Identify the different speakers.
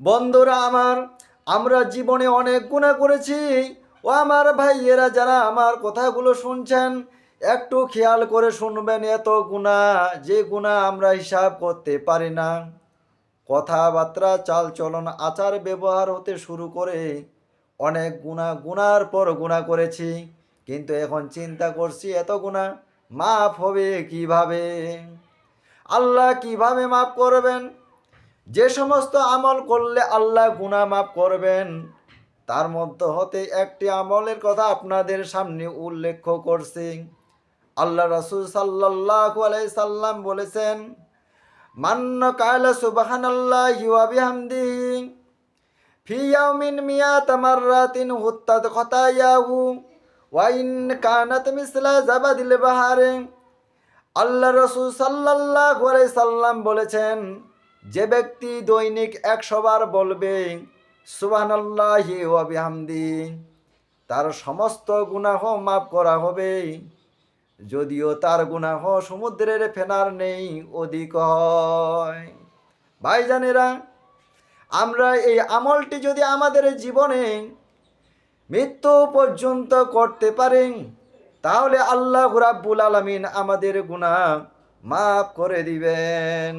Speaker 1: বন্ধুরা আমার, আমরা জীবনে অনেক গুণা করেছি। ও আমার ভাইয়েরা যারা আমার কথাগুলো শুনছেন, একটু খেয়াল করে শুনবেন এত গুণা, যে গুণা আমরা হিসাব করতে পারি না। কথাবার্তা চাল চলন আচার ব্যবহার হতে শুরু করে অনেক গুণা গুনার পর গুণা করেছি। কিন্তু এখন চিন্তা করছি, এত গুণা মাফ হবে কীভাবে? আল্লাহ কীভাবে মাফ করবেন? যে সমস্ত আমল করলে আল্লাহ গুনাহ মাফ করবেন, তার মধ্যে হতে একটি আমলের কথা আপনাদের সামনে উল্লেখ করছি। আল্লাহ রসুল সাল্লাল্লাহু আলাইহি সাল্লাম বলেছেন মান্ন কায়লা সুবহানাল্লাহি ওয়া বিহামদিহি ফি ইয়াউমিন মিয়াত মাররাতিন হুত্তাত খতায়াহু ওয়া ইন কানাত মিসলা জাবাদিল বাহারে। আল্লাহ রসুল সাল্লাল্লাহু আলাইহি সাল্লাম বলেছেন যে ব্যক্তি দৈনিক একশো বার বলবে বিহামদি তার সমস্ত গুনাহ মাফ করা হবে। যদিও তার গুনাহ সমুদ্রের ফেনার নেই, অধিক হয়। ভাইজানেরা, আমরা এই আমলটি যদি আমাদের জীবনে মৃত্যু পর্যন্ত করতে পারেন, তাহলে আল্লাহ রাব্বুল আলামিন আমাদের গুনাহ মাফ করে দিবেন।